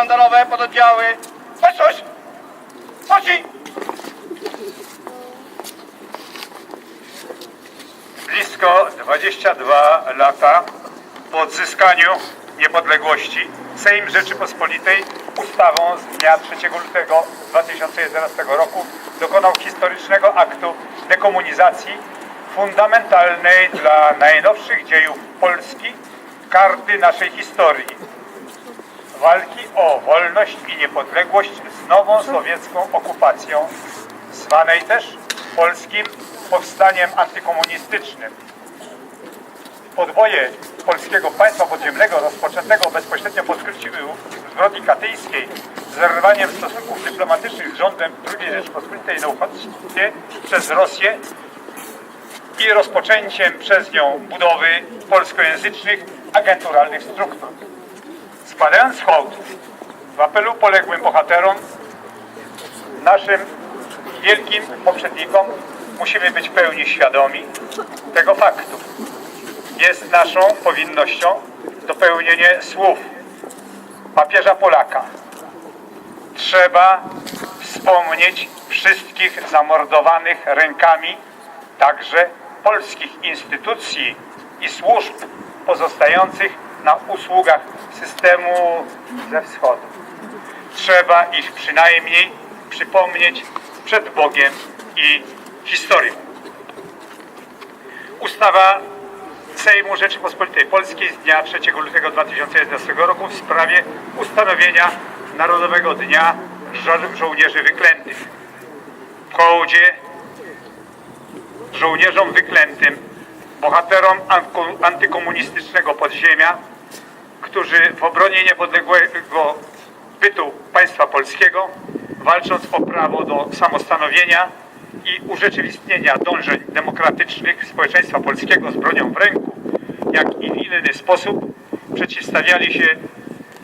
sztandarowe, pododdziały. Chodź, chodź. Chodź. Blisko 22 lata po odzyskaniu niepodległości Sejm Rzeczypospolitej ustawą z dnia 3 lutego 2011 roku dokonał historycznego aktu dekomunizacji fundamentalnej dla najnowszych dziejów Polski karty naszej historii. Walki o wolność i niepodległość z nową sowiecką okupacją, zwanej też polskim powstaniem antykomunistycznym. Podboje polskiego państwa podziemnego rozpoczętego bezpośrednio po odkryciu zbrodni katyjskiej z zerwaniem stosunków dyplomatycznych z rządem II Rzeczpospolitej na uchodźstwie przez Rosję i rozpoczęciem przez nią budowy polskojęzycznych agenturalnych struktur. Składając hołd w apelu poległym bohaterom, naszym wielkim poprzednikom, musimy być pełni świadomi tego faktu. Jest naszą powinnością dopełnienie słów papieża Polaka. Trzeba wspomnieć wszystkich zamordowanych rękami także polskich instytucji i służb pozostających na usługach systemu ze wschodu. Trzeba ich przynajmniej przypomnieć przed Bogiem i historią. Ustawa Sejmu Rzeczypospolitej Polskiej z dnia 3 lutego 2011 roku w sprawie ustanowienia Narodowego Dnia Żo- Żołnierzy Wyklętych. W hołdzie żołnierzom wyklętym, bohaterom antykomunistycznego podziemia, którzy w obronie niepodległego bytu państwa polskiego, walcząc o prawo do samostanowienia i urzeczywistnienia dążeń demokratycznych społeczeństwa polskiego z bronią w ręku, jak i w inny sposób przeciwstawiali się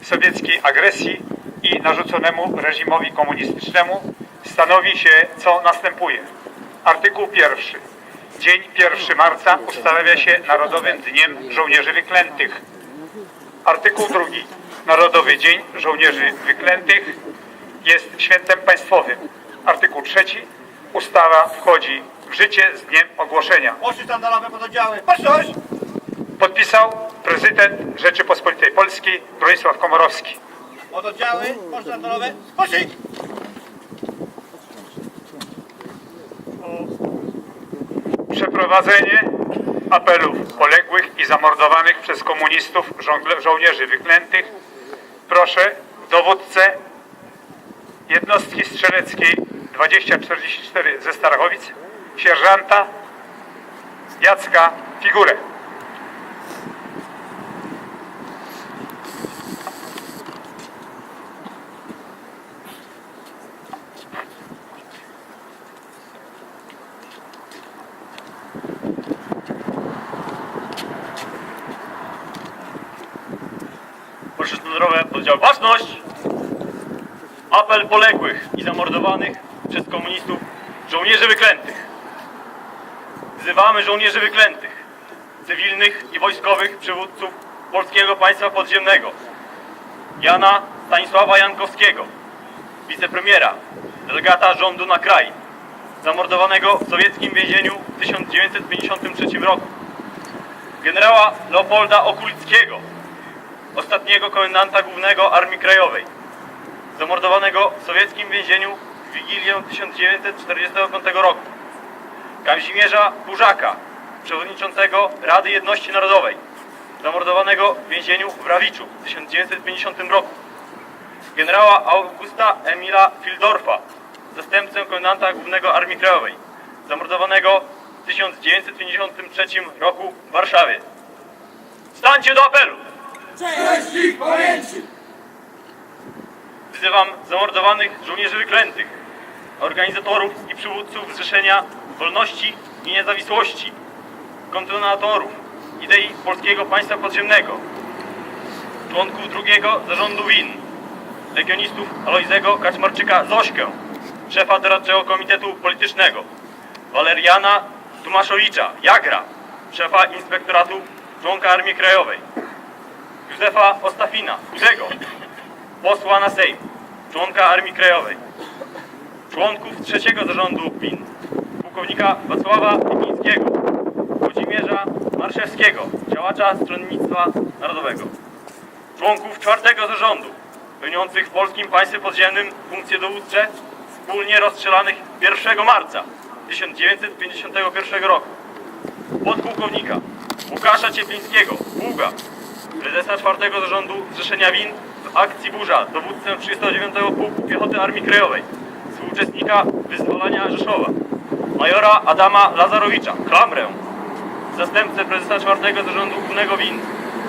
sowieckiej agresji i narzuconemu reżimowi komunistycznemu, stanowi się, co następuje. Artykuł pierwszy. Dzień 1 marca ustanawia się Narodowym Dniem Żołnierzy Wyklętych. Artykuł drugi. Narodowy Dzień Żołnierzy Wyklętych jest świętem państwowym. Artykuł trzeci. Ustawa wchodzi w życie z dniem ogłoszenia. Sztandarowe, pododdziały. Chodź, chodź. Podpisał prezydent Rzeczypospolitej Polskiej Bronisław Komorowski. Pododdziały, oś sztandarowe. Chodź. Przeprowadzenie apelów poległych i zamordowanych przez komunistów żongle- żołnierzy wyklętych proszę dowódcę jednostki strzeleckiej 2044 ze Starachowic, sierżanta Jacka Figurę. Proszę sztandarowe poddział Własność! Apel poległych i zamordowanych przez komunistów żołnierzy wyklętych. Wzywamy żołnierzy wyklętych, cywilnych i wojskowych przywódców polskiego państwa podziemnego. Jana Stanisława Jankowskiego, wicepremiera, delegata rządu na kraj, zamordowanego w sowieckim więzieniu w 1953 roku. Generała Leopolda Okulickiego, ostatniego komendanta głównego Armii Krajowej, zamordowanego w sowieckim więzieniu w Wigilię 1945 roku. Kazimierza Burzaka, przewodniczącego Rady Jedności Narodowej, zamordowanego w więzieniu w Rawiczu w 1950 roku. Generała Augusta Emila Fildorfa, zastępcę komendanta głównego Armii Krajowej, zamordowanego w 1953 roku w Warszawie. Stańcie do apelu! Cześć ich pamięci! Wzywam zamordowanych żołnierzy wyklętych, organizatorów i przywódców Zrzeszenia Wolności i Niezawisłości, kontynuatorów idei polskiego państwa podziemnego, członków drugiego zarządu WIN, legionistów Alojzego Kaczmarczyka Zośkę, szefa doradczego komitetu politycznego, Waleriana Tomaszowicza Jagra, szefa inspektoratu członka Armii Krajowej, Józefa Ostafina Józego, posła na Sejm, członka Armii Krajowej, członków trzeciego zarządu WIN, pułkownika Wacława Lipińskiego, Włodzimierza Marszewskiego, działacza Stronnictwa Narodowego, członków czwartego zarządu, pełniących w polskim państwie podziemnym funkcje dowódcze, wspólnie rozstrzelanych 1 marca 1951 roku, podpułkownika Łukasza Cieplińskiego, Bułga, prezesa czwartego zarządu Zrzeszenia WIN akcji Burza, dowódcę 39 Pułku Piechoty Armii Krajowej, współuczestnika wyzwolenia Rzeszowa, majora Adama Lazarowicza, Klamrę, zastępcę prezesa czwartego zarządu głównego WIN.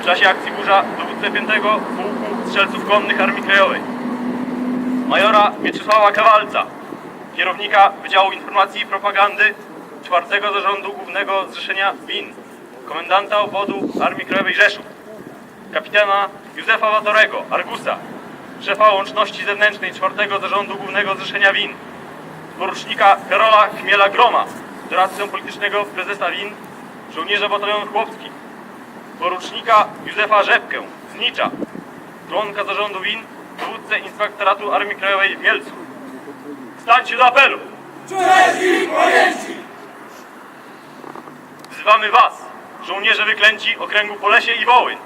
W czasie akcji Burza, dowódcę 5 Pułku Strzelców Konnych Armii Krajowej, majora Mieczysława Kawalca, kierownika Wydziału Informacji i Propagandy czwartego zarządu głównego Zrzeszenia WIN, komendanta obwodu Armii Krajowej Rzeszów, kapitana Józefa Watorego, Argusa, szefa łączności zewnętrznej czwartego zarządu głównego Zrzeszenia WIN, porucznika Karola Chmiela-Groma, doradcę politycznego prezesa WIN, żołnierza batalionu chłopski, porucznika Józefa Rzepkę z Nicza, członka zarządu WIN, dowódcę inspektoratu Armii Krajowej w Mielcu. Stańcie do apelu! Wzywamy Was, żołnierze wyklęci okręgu Polesie i Wołyń,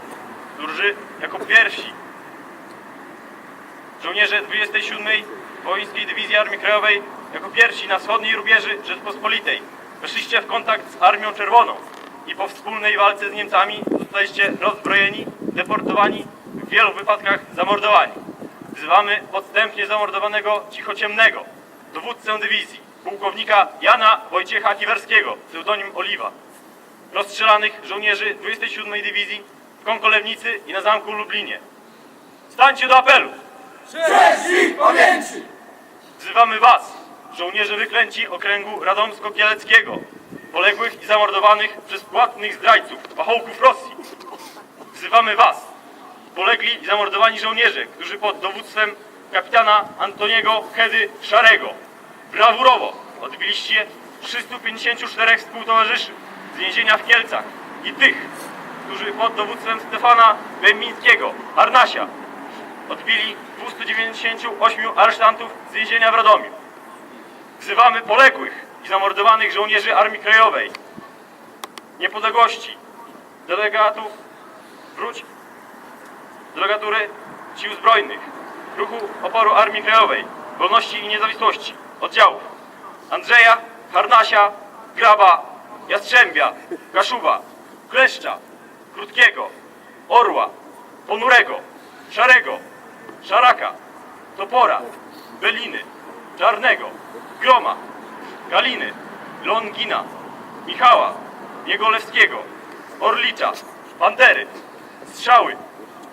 którzy jako pierwsi żołnierze 27. Wołyńskiej Dywizji Armii Krajowej jako pierwsi na wschodniej rubieży Rzeczpospolitej weszliście w kontakt z Armią Czerwoną i po wspólnej walce z Niemcami zostaliście rozbrojeni, deportowani, w wielu wypadkach zamordowani. Wzywamy podstępnie zamordowanego Cichociemnego, dowódcę dywizji, pułkownika Jana Wojciecha Kiwerskiego, pseudonim Oliwa, rozstrzelanych żołnierzy 27. Dywizji w Konkolewnicy i na Zamku Lublinie. Stańcie do apelu! Wzywamy Was, żołnierze wyklęci okręgu radomsko-kieleckiego, poległych i zamordowanych przez płatnych zdrajców, pachołków Rosji. Wzywamy Was, polegli i zamordowani żołnierze, którzy pod dowództwem kapitana Antoniego Hedy Szarego brawurowo odbiliście 354 współtowarzyszy z więzienia w Kielcach i tych, którzy pod dowództwem Stefana Bęmińskiego, Harnasia, odbili 298 aresztantów z więzienia w Radomiu. Wzywamy poległych i zamordowanych żołnierzy Armii Krajowej, niepodległości, delegatów, wróć, delegatury Sił Zbrojnych, Ruchu Oporu Armii Krajowej, Wolności i Niezawisłości, oddziałów. Andrzeja, Harnasia, Graba, Jastrzębia, Kaszuba, Kleszcza, Krótkiego, Orła, Ponurego, Szarego, Szaraka, Topora, Beliny, Czarnego, Groma, Galiny, Longina, Michała, Niegolewskiego, Orlicza, Pantery, Strzały,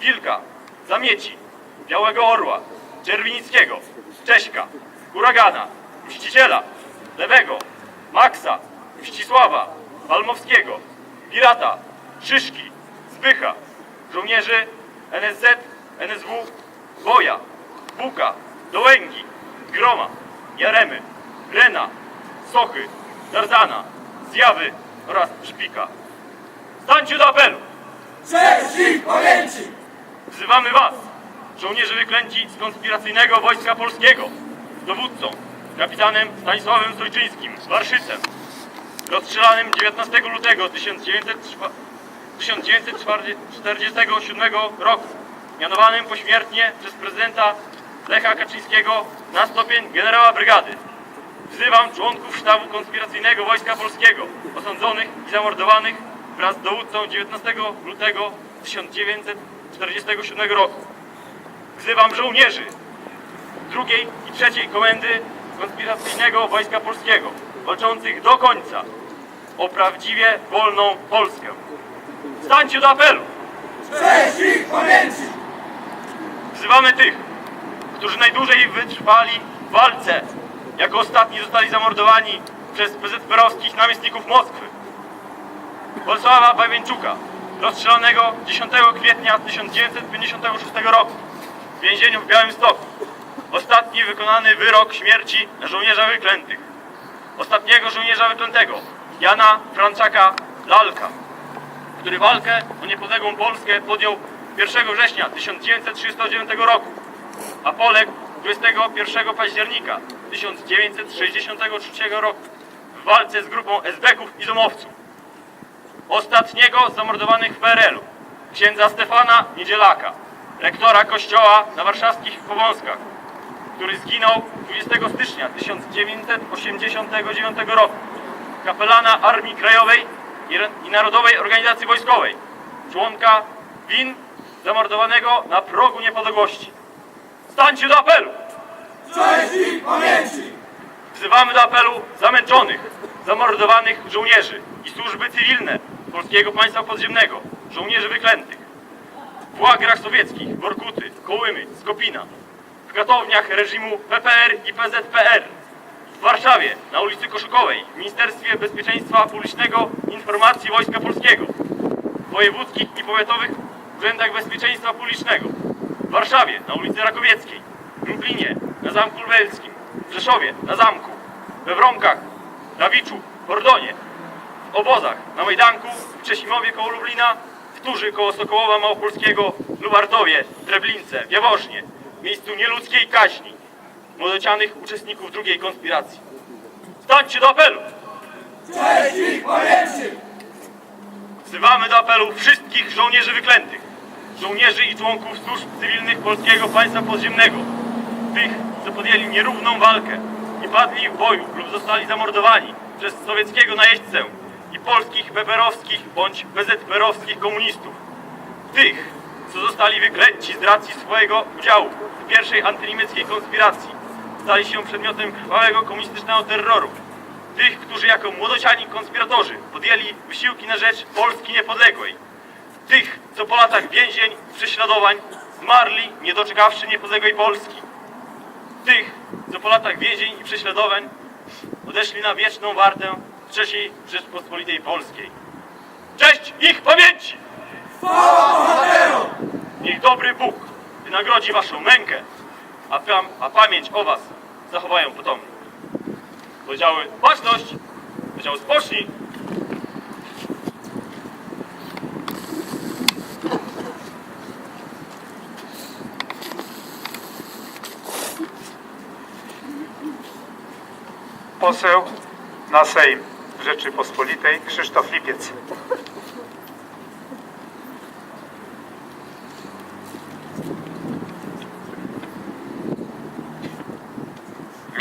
Wilka, Zamieci, Białego Orła, Czerwinickiego, Cześka, Huragana, Mściciela, Lewego, Maxa, Mścisława, Palmowskiego, Pirata, Szyszki, Zbycha, żołnierzy NSZ, NSW, Boja, Buka, Dołęgi, Groma, Jaremy, Rena, Sochy, Tarzana, Zjawy oraz Szpika. Stańcie do apelu! Wzywamy Was, żołnierzy wyklęci z konspiracyjnego Wojska Polskiego, dowódcą, kapitanem Stanisławem Sojczyńskim, Warszycem, rozstrzelanym 19 lutego 1904 1947 roku, mianowanym pośmiertnie przez prezydenta Lecha Kaczyńskiego na stopień generała brygady. Wzywam członków sztabu konspiracyjnego Wojska Polskiego, osądzonych i zamordowanych wraz z dowódcą 19 lutego 1947 roku. Wzywam żołnierzy drugiej i trzeciej komendy konspiracyjnego Wojska Polskiego, walczących do końca o prawdziwie wolną Polskę. Stańcie do apelu! Wzywamy tych, którzy najdłużej wytrwali w walce. Jako ostatni zostali zamordowani przez PZPR-owskich namiestników Moskwy. Bolesława Pawieńczuka, rozstrzelanego 10 kwietnia 1956 roku w więzieniu w Białymstoku. Ostatni wykonany wyrok śmierci żołnierza wyklętych. Ostatniego żołnierza wyklętego, Jana Franczaka Lalka, który walkę o niepodległą Polskę podjął 1 września 1939 roku, a poległ 21 października 1963 roku w walce z grupą esbeków i domowców. Ostatniego zamordowanych w PRL-u, księdza Stefana Niedzielaka, rektora kościoła na warszawskich Powązkach, który zginął 20 stycznia 1989 roku, kapelana Armii Krajowej i- i Narodowej Organizacji Wojskowej, członka WIN zamordowanego na progu niepodległości. Stańcie do apelu! Wzywamy do apelu zamęczonych, zamordowanych żołnierzy i służby cywilne Polskiego Państwa Podziemnego, żołnierzy wyklętych. W łagrach sowieckich, Workuty, Kołymy, Skopina, w katowniach reżimu PPR i PZPR, w Warszawie, na ulicy Koszykowej, w Ministerstwie Bezpieczeństwa Publicznego Informacji Wojska Polskiego, w wojewódzkich i powiatowych urzędach bezpieczeństwa publicznego, w Warszawie, na ulicy Rakowieckiej, w Lublinie, na Zamku Lubelskim, w Rzeszowie, na Zamku, we Wronkach, Dawiczu, w Ordonie, w obozach, na Majdanku, w Czesimowie koło Lublina, w Turzy koło Sokołowa Małopolskiego, Lubartowie, Treblince, Jaworznie, w miejscu nieludzkiej kaźni młodocianych uczestników drugiej konspiracji. Stańcie do apelu! Wzywamy do apelu wszystkich żołnierzy wyklętych, żołnierzy i członków służb cywilnych Polskiego Państwa Podziemnego, tych, co podjęli nierówną walkę i padli w boju lub zostali zamordowani przez sowieckiego najeźdźcę i polskich peperowskich bądź PZPR-owskich komunistów, tych, co zostali wyklęci z racji swojego udziału w pierwszej antyniemieckiej konspiracji, stali się przedmiotem krwawego komunistycznego terroru, tych, którzy jako młodociani konspiratorzy podjęli wysiłki na rzecz Polski niepodległej, tych, co po latach więzień i prześladowań zmarli, nie doczekawszy niepodległej Polski, tych, co po latach więzień i prześladowań odeszli na wieczną wartę III Rzeczpospolitej Polskiej. Cześć ich pamięci! Niech dobry Bóg wynagrodzi waszą mękę, a, pam, a pamięć o was zachowają potomni. Powiedziały baczność, powiedziały spocznij. Poseł na Sejm Rzeczypospolitej Krzysztof Lipiec.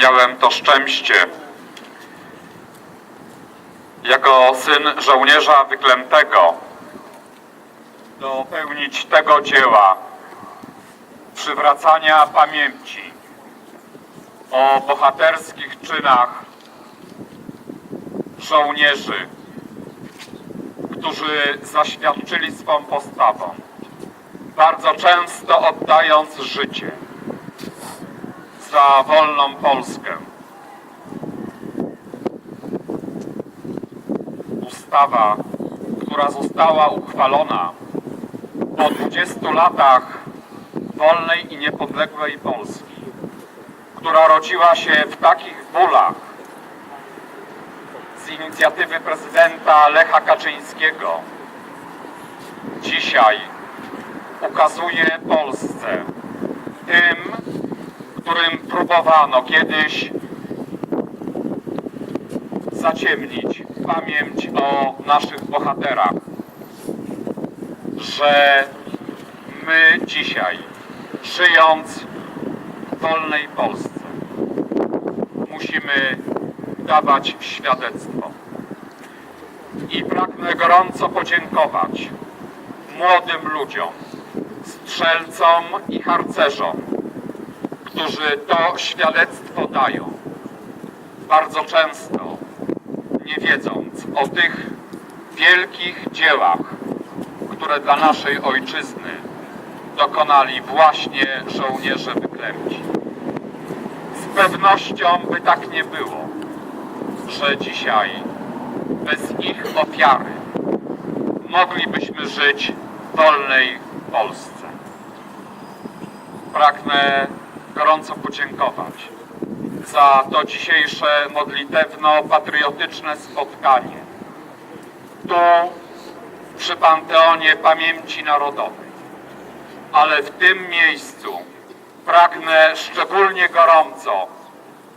Miałem to szczęście. Jako syn żołnierza wyklętego. Dopełnić tego dzieła. Przywracania pamięci. O bohaterskich czynach żołnierzy, którzy zaświadczyli swą postawą, bardzo często oddając życie za wolną Polskę. Ustawa, która została uchwalona po 20 latach wolnej i niepodległej Polski, która rodziła się w takich bólach z inicjatywy prezydenta Lecha Kaczyńskiego, dzisiaj ukazuje Polsce tym, którym próbowano kiedyś zaciemnić pamięć o naszych bohaterach, że my dzisiaj, żyjąc w wolnej Polsce, musimy dawać świadectwo. I pragnę gorąco podziękować młodym ludziom, strzelcom i harcerzom, którzy to świadectwo dają, bardzo często nie wiedząc o tych wielkich dziełach, które dla naszej ojczyzny dokonali właśnie żołnierze wyklęci. Z pewnością by tak nie było, że dzisiaj bez ich ofiary moglibyśmy żyć w wolnej Polsce. Pragnę gorąco podziękować za to dzisiejsze modlitewno-patriotyczne spotkanie tu przy Panteonie Pamięci Narodowej. Ale w tym miejscu pragnę szczególnie gorąco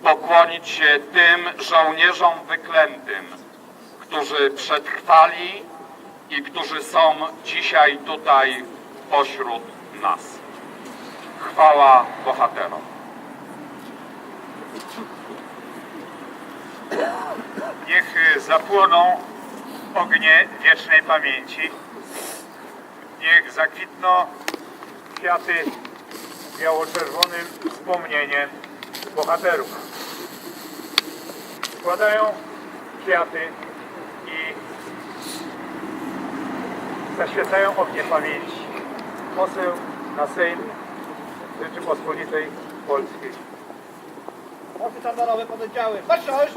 pokłonić się tym żołnierzom wyklętym, którzy przetrwali i którzy są dzisiaj tutaj pośród nas. Chwała bohaterom. Niech zapłoną ognie wiecznej pamięci. Niech zakwitną kwiaty biało-czerwonym wspomnieniem bohaterów. Składają kwiaty i zaświecają ognie pamięci. Poseł na Sejm Rzeczypospolitej Polskiej. Posty sztandarowe pododdziały. Baczność!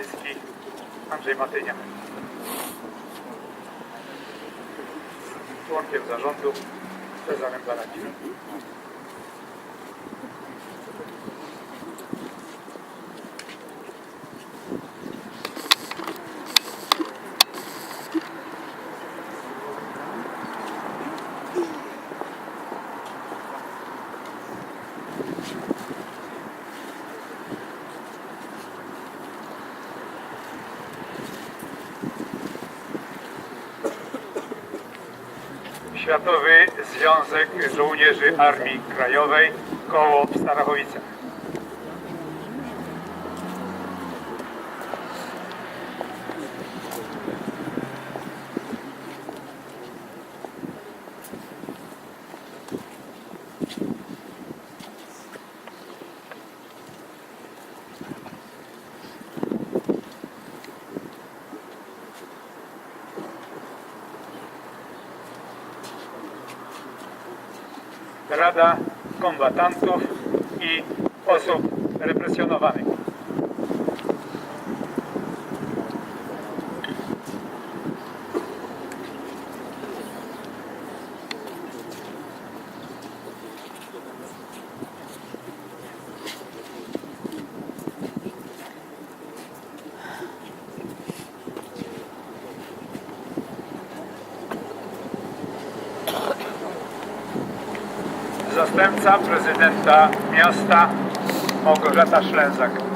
Starowiecki Andrzej Matynia. Członkiem zarządu Cezarem Balacinem. Światowy Związek Żołnierzy Armii Krajowej koło w Starachowicach. Kombatantów i Osób Represjonowanych. Prezydenta miasta Małgorzata Szlęzak.